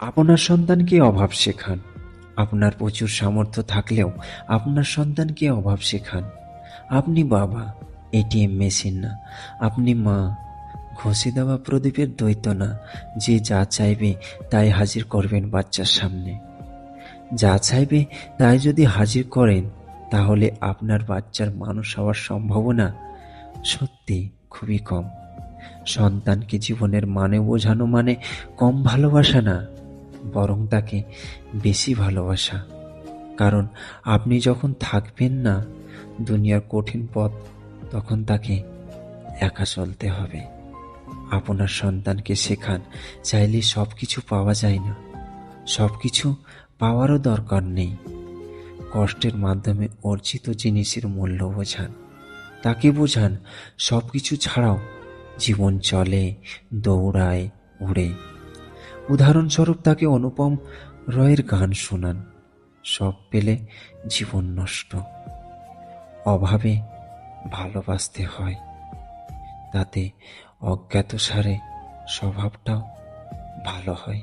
আপনার সন্তানকে অভাব শেখান। আপনার প্রচুর সামর্থ্য থাকলেও আপনার সন্তানকে অভাব শেখান। আপনি বাবা, এটিএম মেশিন না। আপনি মা, ঘষে দেওয়া প্রদীপের দ্বৈত না। যে যা চাইবে তাই হাজির করবেন বাচ্চার সামনে। যা চাইবে তাই যদি হাজির করেন, তাহলে আপনার বাচ্চার মানুষ হওয়ার সম্ভাবনা সত্যি খুবই কম। সন্তানকে জীবনের মানে বোঝানো মানে কম ভালোবাসা না। বরং তাকে বেশি ভালোবাসা। কারণ আপনি যখন থাকবেন না, দুনিয়ার কঠিন পথ, তখন তাকে একা চলতে হবে। আপনার সন্তানকে শেখান, চাইলে সব কিছু পাওয়া যায় না। সব কিছু পাওয়ারও দরকার নেই। কষ্টের মাধ্যমে অর্জিত জিনিসের মূল্য বোঝান। তাকে বোঝান সব কিছু ছাড়াও জীবন চলে, দৌড়ায় উড়ে উদাহরণস্বরূপ তাকে অনুপম রয়ের গান শোনান। সব পেলে জীবন নষ্ট। অভাবে ভালোবাসতে হয়। তাতে অজ্ঞাতসারে স্বভাবটাও ভালো হয়।